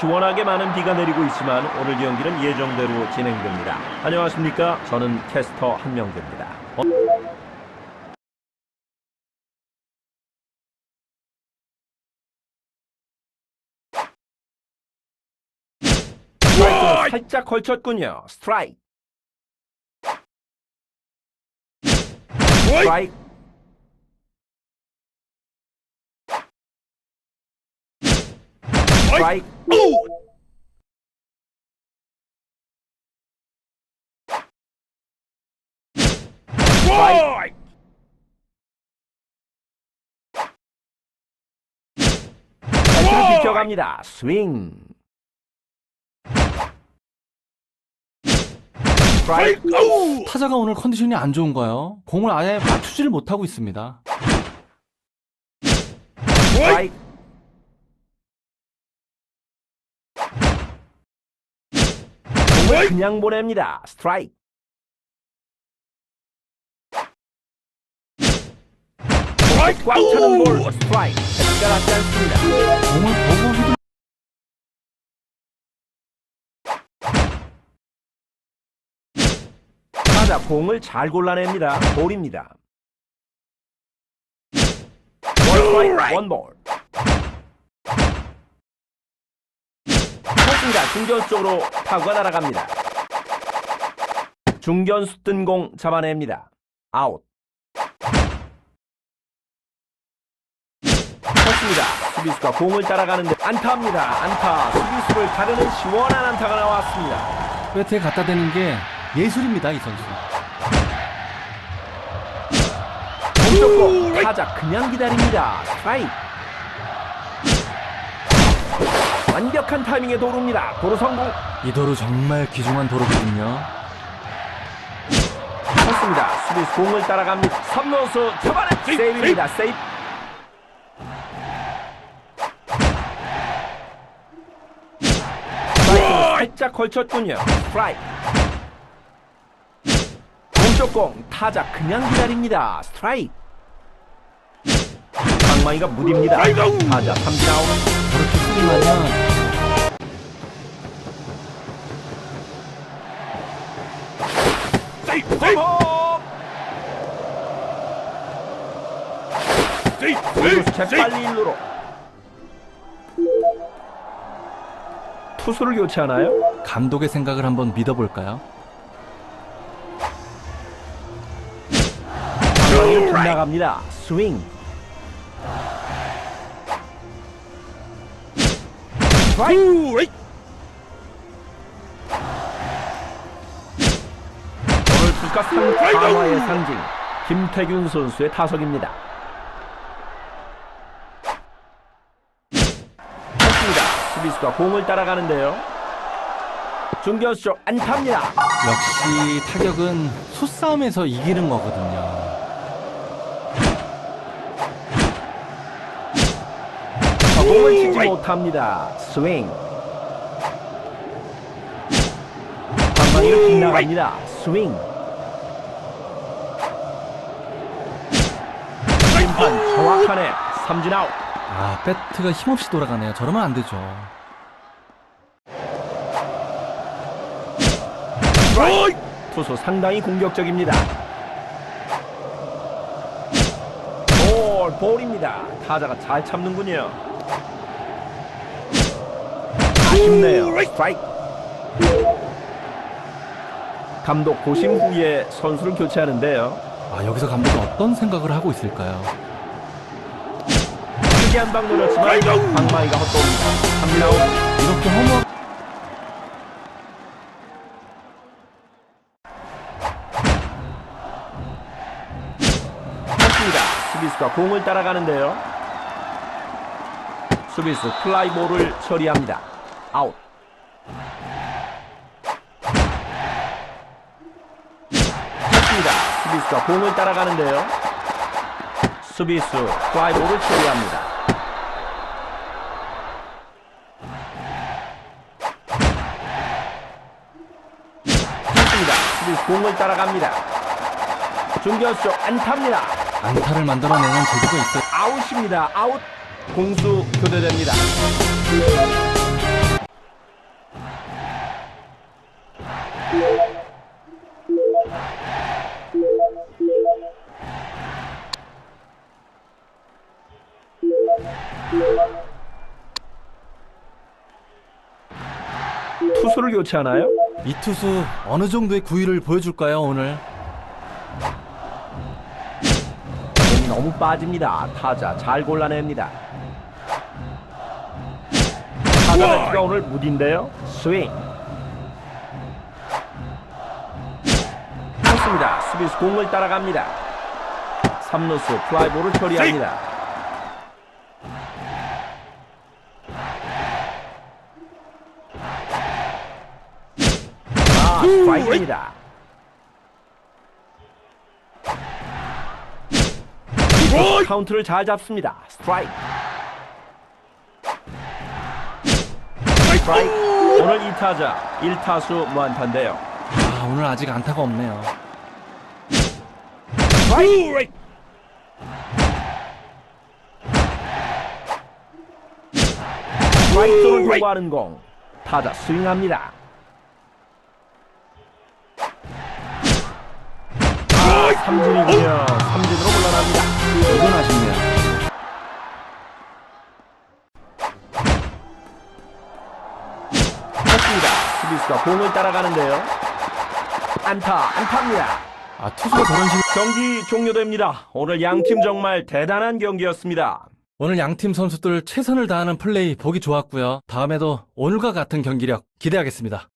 시원하게 많은 비가 내리고 있지만 오늘 경기는 예정대로 진행됩니다. 안녕하십니까? 저는 캐스터 한명재입니다. 어- 살짝 걸쳤군요. 스트라이크. 스트라이크. 스트라이크. 스트라이크. 스트라이크를 비켜갑니다. 스윙. 스트라이크. 타자가 오늘 컨디션이 안 좋은가요? 공을 아예 맞추지를 못하고 있습니다. 스트라이크. 공을 그냥 보냅니다. 스트라이크. 공을 꽉 차는 볼 스트라이크. 패스가 낫지 않습니다. 공을 보고 휘둘 타자 공을 잘 골라냅니다. 볼입니다. 원 스트라이크 원볼. 쳤습니다. 중견수 쪽으로 타구가 날아갑니다. 중견수 뜬 공 잡아냅니다. 아웃. 쳤습니다. 수비수가 공을 따라가는데 안타입니다. 안타. 수비수를 가르는 시원한 안타가 나왔습니다. 배트에 갖다 대는 게 예술입니다, 이 선수. 공격고 타자 그냥 기다립니다. 스트라이크. 완벽한 타이밍에 도루입니다. 도루 성공. 이 도로 정말 귀중한 도로거든요. 쳤습니다. 수비수 공을 따라갑니다. 3루수 잡아내 세이브입니다. 세이브. 살짝 걸쳤군요. 스트라이크. 공쪽 공 타자 그냥 기다립니다. 스트라이크. 방망이가 무딥니다. 타자 삼진 아웃. 저렇게 수비만요. 홈! 공수 재빨리 일루로 투수를 교체하나요? 감독의 생각을 한번 믿어볼까요? 빗나갑니다. 스윙. 스트라이크. 투수가 상 강화의 상징 김태균 선수의 타석입니다. 쳤습니다. 수비수가 공을 따라가는데요. 중견수 쪽 안타입니다. 역시 타격은 소싸움에서 이기는 거거든요. 공을 치지 못합니다. 스윙. 방망이를 빗나갑니다. 스윙. 심판 정확하네. 삼진 아웃. 아, 배트가 힘없이 돌아가네요. 저러면 안 되죠. 투수 상당히 공격적입니다. 볼, 볼입니다. 타자가 잘 참는군요. 아쉽네요. 스트라이크. 감독 고심 후에 선수를 교체하는데요. 아, 여기서 감독은 어떤 생각을 하고 있을까요? 크게 한 방 노렸지만 방망이가 헛돌입니다. 3진 아웃. 이렇게 허무 쳤습니다. 수비수가 공을 따라가는데요. 수비수 플라이볼을 처리합니다. 아웃. 수비수가 공을 따라가는데요. 수비수 플라이볼을 처리합니다. 공을 따라갑니다. 중견수 쪽 안타입니다. 안타를 만들어내는 재주가 있어요. 아웃입니다. 아웃. 공수 교대됩니다. 투수를 교체하나요? 이 투수 어느 정도의 구위를 보여줄까요, 오늘? 공이 너무 빠집니다. 타자 잘 골라냅니다. 타자 배치가 오늘 무딘데요. 스윙. 좋습니다. 수비수 공을 따라갑니다. 3루수 플라이볼을 처리합니다. 아, 스트라이크입니다. 카운트를 잘 잡습니다. 스트라이크. 스트라이크. 오늘 2타자 1타수 무안타인데요. 아, 오늘 아직 안타가 없네요. 스트라이크. 스트라이크 존을 통과하는 공. 타자 스윙합니다. 삼진이군요. 삼진으로 물러납니다. 이건 아쉽네요. 좋습니다. 수비수가 공을 따라가는데요. 안타, 안타입니다. 아, 투수가 저런 식으로. 경기 종료됩니다. 오늘 양 팀 정말 대단한 경기였습니다. 오늘 양팀 선수들 최선을 다하는 플레이 보기 좋았고요. 다음에도 오늘과 같은 경기력 기대하겠습니다.